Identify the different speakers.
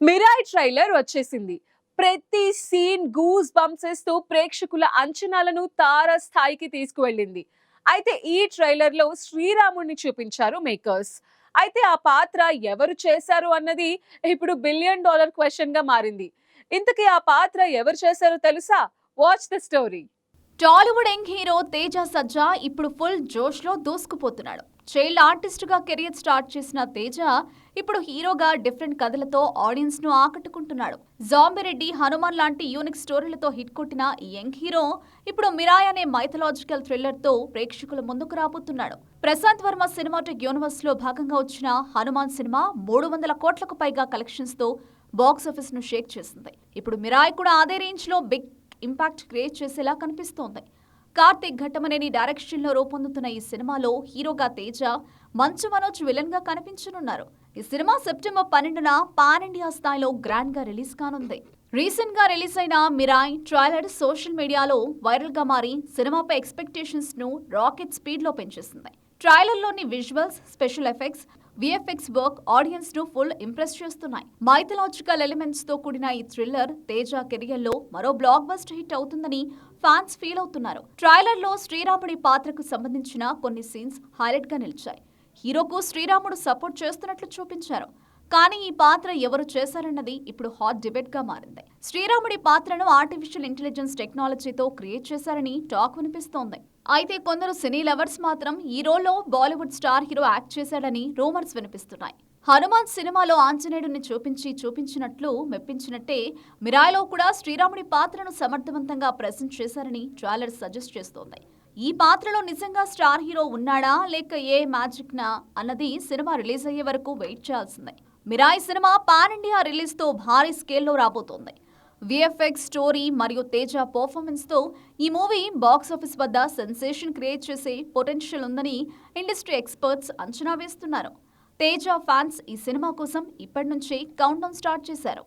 Speaker 1: Mirai trailer వచ్చేసింది. ప్రతి scene goose bumps ఇస్తూ ప్రేక్షకుల అంచనాలను తార స్థాయికి తీసుకువెళ్ళింది. అయితే ఈ ట్రైలర్లో శ్రీరాముడిని చూపించారు మేకర్స్. అయితే ఆ పాత్ర ఎవరు చేశారు అన్నది ఇప్పుడు బిలియన్ డాలర్ క్వశ్చన్గా మారింది. ఇంతకీ ఆ పాత్ర ఎవరు చేశారో తెలుసా? Watch the story
Speaker 2: Tollywood young hero Teja Sajja ఇప్పుడు ఫుల్ జోష్లో దూసుకుపోతున్నాడు. చైల్డ్ ఆర్టిస్ట్గా కెరియర్ స్టార్ట్ చేసిన తేజ ఇప్పుడు హీరోగా డిఫరెంట్ కథలతో ఆడియన్స్ను ఆకట్టుకుంటున్నాడు. జాంబిరెడ్డి హనుమాన్ లాంటి యూనిక్ స్టోరీలతో హిట్ కొట్టిన ఈ యంగ్ హీరో ఇప్పుడు మిరాయ్ అనే మైథలాజికల్ థ్రిల్లర్తో ప్రేక్షకుల ముందుకు రాబోతున్నాడు. ప్రశాంత్ వర్మ సినిమాటిక్ యూనివర్స్లో భాగంగా వచ్చిన హనుమాన్ సినిమా మూడు వందల కోట్లకు పైగా కలెక్షన్స్తో బాక్స్ ఆఫీస్ను షేక్ చేసింది. ఇప్పుడు మిరాయ్ కూడా అదే రేంజ్లో బిగ్ ఇంపాక్ట్ క్రియేట్ చేసేలా కనిపిస్తోంది. కార్తిక్ ఘట్టమనేని డైరెక్షన్లో రూపొందుతున్న ఈ సినిమాలో హీరోగా తేజ మంచు మనోజ్ విలన్గా కనిపించనున్నారు. ఈ సినిమా సెప్టెంబర్ పన్నెండున పాన్ ఇండియా స్థాయిలో గ్రాండ్గా రిలీజ్ కానుంది. రీసెంట్గా రిలీజ్ అయిన మిరాయ్ ట్రైలర్ సోషల్ మీడియాలో వైరల్గా మారి సినిమాపై ఎక్స్పెక్టేషన్స్ను రాకెట్ స్పీడ్లో పెంచేసింది. ట్రైలర్లోని visuals special effects VFX work ఆడియన్స్ను full impress చేస్తున్నాయి. మైథలాజికల్ ఎలిమెంట్స్తో కూడిన ఈ థ్రిల్లర్ తేజ కెరియర్లో మరో బ్లాక్ బస్ట్ హిట్ అవుతుందని ఫ్యాన్స్ ఫీల్ అవుతున్నారు. ట్రైలర్లో శ్రీరాముడి పాత్రకు సంబంధించిన కొన్ని సీన్స్ హైలైట్గా నిలిచాయి. హీరోకు శ్రీరాముడు సపోర్ట్ చేస్తున్నట్లు చూపించారు. కానీ ఈ పాత్ర ఎవరు చేశారన్నది ఇప్పుడు హాట్ డిబేట్గా మారింది. శ్రీరాముడి పాత్రను ఆర్టిఫిషియల్ ఇంటెలిజెన్స్ టెక్నాలజీతో క్రియేట్ చేశారని టాక్ వినిపిస్తోంది. అయితే కొందరు సినీ లవర్స్ మాత్రం ఈ రోల్లో బాలీవుడ్ స్టార్ హీరో యాక్ట్ చేశాడని రూమర్స్ వినిపిస్తున్నాయి. హనుమాన్ సినిమాలో ఆంజనేయుడిని చూపించి చూపించినట్లు మెప్పించినట్టే మిరాయిలో కూడా శ్రీరాముడి పాత్రను సమర్థవంతంగా ప్రజెంట్ చేశారని ట్రైలర్ సజెస్ట్ చేస్తోంది. ఈ పాత్రలో నిజంగా స్టార్ హీరో ఉన్నాడా లేక ఏ మ్యాజిక్నా అన్నది సినిమా రిలీజ్ అయ్యే వరకు వెయిట్ చేయాల్సిందే. మిరాయి సినిమా పాన్ ఇండియా రిలీజ్తో భారీ స్కేల్లో రాబోతోంది. విఎఫ్ఎక్స్ స్టోరీ మరియు తేజ పర్ఫార్మెన్స్తో ఈ మూవీ బాక్స్ ఆఫీస్ వద్ద సెన్సేషన్ క్రియేట్ చేసే పొటెన్షియల్ ఉందని ఇండస్ట్రీ ఎక్స్పర్ట్స్ అంచనా వేస్తున్నారు. తేజ ఫ్యాన్స్ ఈ సినిమా కోసం ఇప్పటి నుంచే కౌంట్ డౌన్ స్టార్ట్ చేశారు.